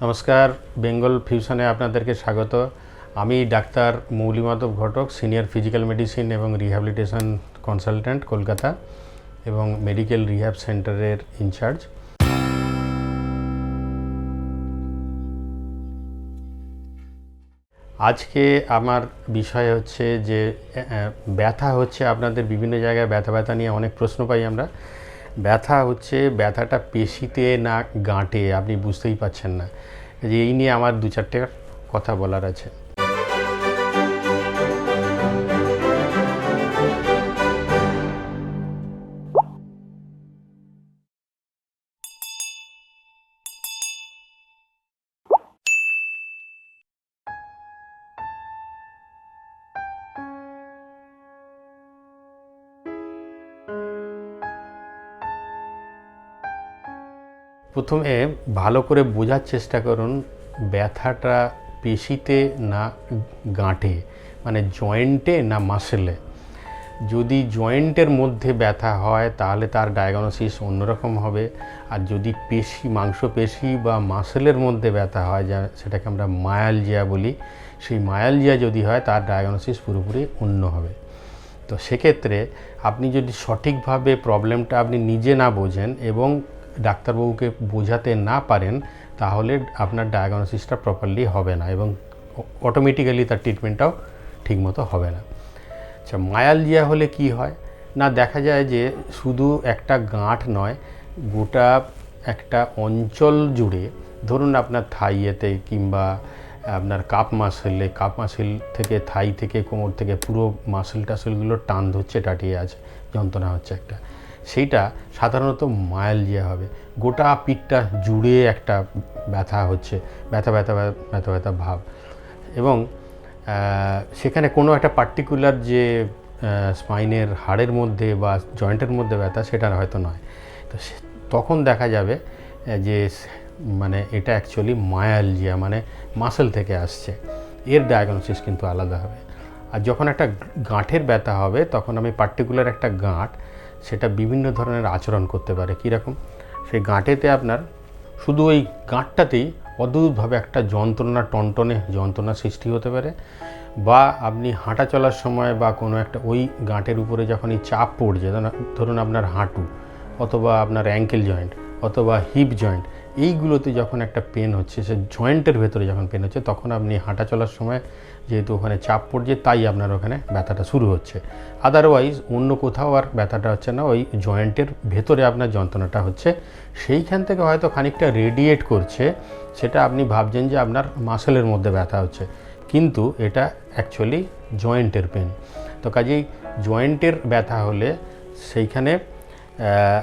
নমস্কার, বেঙ্গল ফিউশনে আপনাদেরকে স্বাগত। আমি doctor Mouli Madhab Ghatak, senior physical medicine এবং রিহ্যাবিলিটেশন কনসালট্যান্ট কলকাতা এবং মেডিকেল রিহ্যাব সেন্টারের ইনচার্জ। আজকে আমার বিষয় হচ্ছে যে ব্যথা হচ্ছে আপনাদের বিভিন্ন জায়গায়, ব্যথা ব্যথা নিয়ে অনেক প্রশ্ন পাই আমরা। ব্যথা হচ্ছে, ব্যথাটা পেশিতে না গাঁটে, আপনি বুঝতেই পাচ্ছেন না। যে এই নিয়ে আমার দু চারটে কথা বলার আছে। প্রথমে ভালো করে বোঝার চেষ্টা করুন, ব্যথাটা পেশিতে না গাঁটে মানে জয়েন্টে না মাসেলে। যদি জয়েন্টের মধ্যে ব্যথা হয়, তাহলে তার ডায়াগনোসিস অন্যরকম হবে। আর যদি পেশি, মাংসপেশি বা মাসেলের মধ্যে ব্যথা হয়, যা সেটাকে আমরা মায়ালজিয়া বলি, সেই মায়ালজিয়া যদি হয়, তার ডায়াগনোসিস পুরোপুরি অন্য হবে। তো সেক্ষেত্রে আপনি যদি সঠিকভাবে প্রবলেমটা আপনি নিজে না বোঝেন এবং ডাক্তারবাবুকে বোঝাতে না পারেন, তাহলে আপনার ডায়াগনোসিসটা প্রপারলি হবে না এবং অটোমেটিক্যালি তার ট্রিটমেন্টটাও ঠিকমতো হবে না। আচ্ছা মায়ালজিয়া হলে কি হয়? না, দেখা যায় যে শুধু একটা গাঁট নয়, গোটা একটা অঞ্চল জুড়ে, ধরুন আপনার থাইয়েতে কিংবা আপনার কাপ মাসেলে, কাপ মাসেল থেকে থাই থেকে কোমর থেকে পুরো মাসেল টাসেলগুলো টান ধরছে, টাটিয়ে আছে, যন্ত্রণা হচ্ছে একটা। সেইটা সাধারণত মায়ালজিয়া হবে। গোটা পিঠটা জুড়ে একটা ব্যথা হচ্ছে, ব্যথা ব্যথা ব্যথা ব্যথা ভাব। এবং সেখানে কোনো একটা পার্টিকুলার যে স্পাইনের হাড়ের মধ্যে বা জয়েন্টের মধ্যে ব্যথা সেটা হয়তো নয়। তো তখন দেখা যাবে যে মানে এটা অ্যাকচুয়ালি মায়ালজিয়া মানে মাসেল থেকে আসছে। এর ডায়াগনোসিস কিন্তু আলাদা হবে। আর যখন একটা গাঁঠের ব্যথা হবে, তখন আমি পার্টিকুলার একটা গাঁট সেটা বিভিন্ন ধরনের আচরণ করতে পারে। কীরকম? সেই গাঁটেতে আপনার শুধু ওই গাঁটটাতেই অদ্ভুতভাবে একটা যন্ত্রণা, টনটনে যন্ত্রণা সৃষ্টি হতে পারে বা আপনি হাঁটা চলার সময় বা কোনো একটা ওই গাঁটের উপরে যখনই চাপ পড়ছে, ধরুন- আপনার হাঁটু অথবা আপনার অ্যাঙ্কেল জয়েন্ট অথবা হিপ জয়েন্ট এইগুলোতে যখন একটা পেন হচ্ছে, সে জয়েন্টের ভেতরে যখন পেন হচ্ছে, তখন আপনি হাঁটা চলার সময় যেহেতু ওখানে চাপ পড়ছে, তাই আপনার ওখানে ব্যথাটা শুরু হচ্ছে। আদারওয়াইজ অন্য কোথাও আর ব্যথাটা হচ্ছে না, ওই জয়েন্টের ভেতরে আপনার যন্ত্রণাটা হচ্ছে। সেইখান থেকে হয়তো খানিকটা রেডিয়েট করছে, সেটা আপনি ভাবছেন যে আপনার মাসেলের মধ্যে ব্যথা হচ্ছে। কিন্তু এটা অ্যাকচুয়ালি জয়েন্টের পেন তো কাজেই জয়েন্টের ব্যথা হলে সেইখানে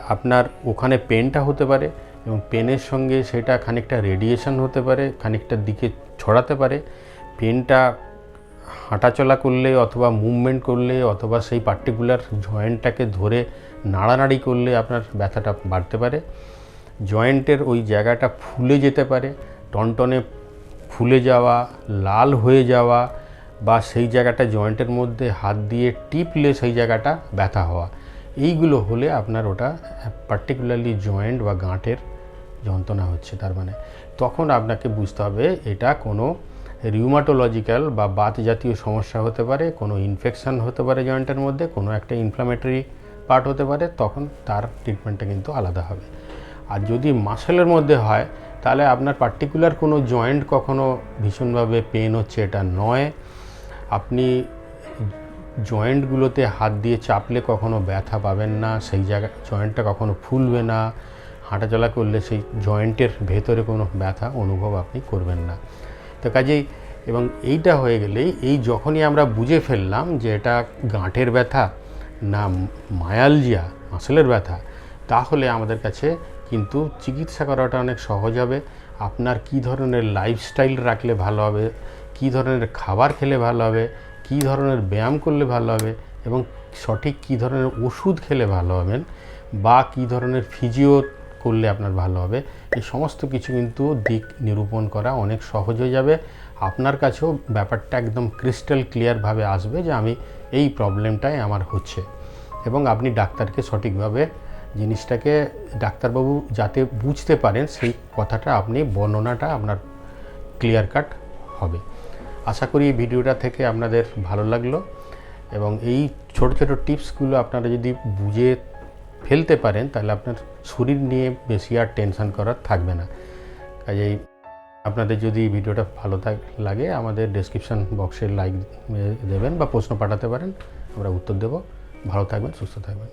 আপনার ওখানে পেনটা হতে পারে এবং পেনের সঙ্গে সেটা খানিকটা রেডিয়েশন হতে পারে, খানিকটা দিকে ছড়াতে পারে। পেনটা হাঁটাচলা করলে অথবা মুভমেন্ট করলে অথবা সেই পার্টিকুলার জয়েন্টটাকে ধরে নাড়ানাড়ি করলে আপনার ব্যথাটা বাড়তে পারে। জয়েন্টের ওই জায়গাটা ফুলে যেতে পারে, টনটনে ফুলে যাওয়া, লাল হয়ে যাওয়া বা সেই জায়গাটা জয়েন্টের মধ্যে হাত দিয়ে টিপলে সেই জায়গাটা ব্যথা হওয়া। এইগুলো হলে আপনার ওটা পার্টিকুলারলি জয়েন্ট বা গাঁটের যন্ত্রণা হচ্ছে, তার মানে তখন আপনাকে বুঝতে হবে এটা কোনো রিউমাটোলজিক্যাল বা বাত জাতীয় সমস্যা হতে পারে, কোনো ইনফেকশান হতে পারে জয়েন্টের মধ্যে, কোনো একটা ইনফ্লামেটরি পার্ট হতে পারে, তখন তার ট্রিটমেন্টটা কিন্তু আলাদা হবে। আর যদি মাসেলের মধ্যে হয়, তাহলে আপনার পার্টিকুলার কোনো জয়েন্ট কখনো ভীষণভাবে পেন হচ্ছে, এটা নয়। আপনি জয়েন্টগুলোতে হাত দিয়ে চাপলে কখনো ব্যথা পাবেন না, সেই জায়গা, জয়েন্টটা কখনো ফুলবে না। হাঁটাচলা করলে সেই জয়েন্টের ভেতরে কোনো ব্যথা অনুভব আপনি করবেন না। তো কাজেই, এবং এইটা হয়ে গেলেই এই যখনই আমরা বুঝে ফেললাম যে এটা গাঁটের ব্যথা না মায়ালজিয়া, মাসেলের ব্যথা, তাহলে আমাদের কাছে কিন্তু চিকিৎসা করাটা অনেক সহজ হবে। আপনার কি ধরনের লাইফস্টাইল রাখলে ভালো হবে, কি ধরনের খাবার খেলে ভালো হবে কি ধরনের ব্যায়াম করলে ভালো হবে এবং সঠিক কি ধরনের ওষুধ খেলে ভালো হবেন বা কি ধরনের ফিজিও করলে আপনার ভালো হবে, এই সমস্ত কিছু কিন্তু দিক নিরূপণ করা অনেক সহজ হয়ে যাবে। আপনার কাছেও ব্যাপারটা একদম ক্রিস্টাল ক্লিয়ারভাবে আসবে যে আমি এই প্রবলেমটাই আমার হচ্ছে এবং আপনি ডাক্তারকে সঠিকভাবে জিনিসটাকে, ডাক্তারবাবু যাতে বুঝতে পারেন সেই কথাটা আপনি, বর্ণনাটা আপনার ক্লিয়ার কাট হবে। আশা করি ভিডিওটা থেকে আপনাদের ভালো লাগল এবং এই ছোট ছোট টিপসগুলো আপনারা যদি বুঝে ফেলতে পারেন, তাহলে আপনার শরীর নিয়ে বেশি আর টেনশন করার থাকবে না। কাজেই আপনাদের যদি ভিডিওটা ভালো থাক, লাগে আমাদের ডেসক্রিপশন বক্সে লাইক দেবেন বা প্রশ্ন পাঠাতে পারেন, আমরা উত্তর দেব। ভালো থাকবেন, সুস্থ থাকবেন।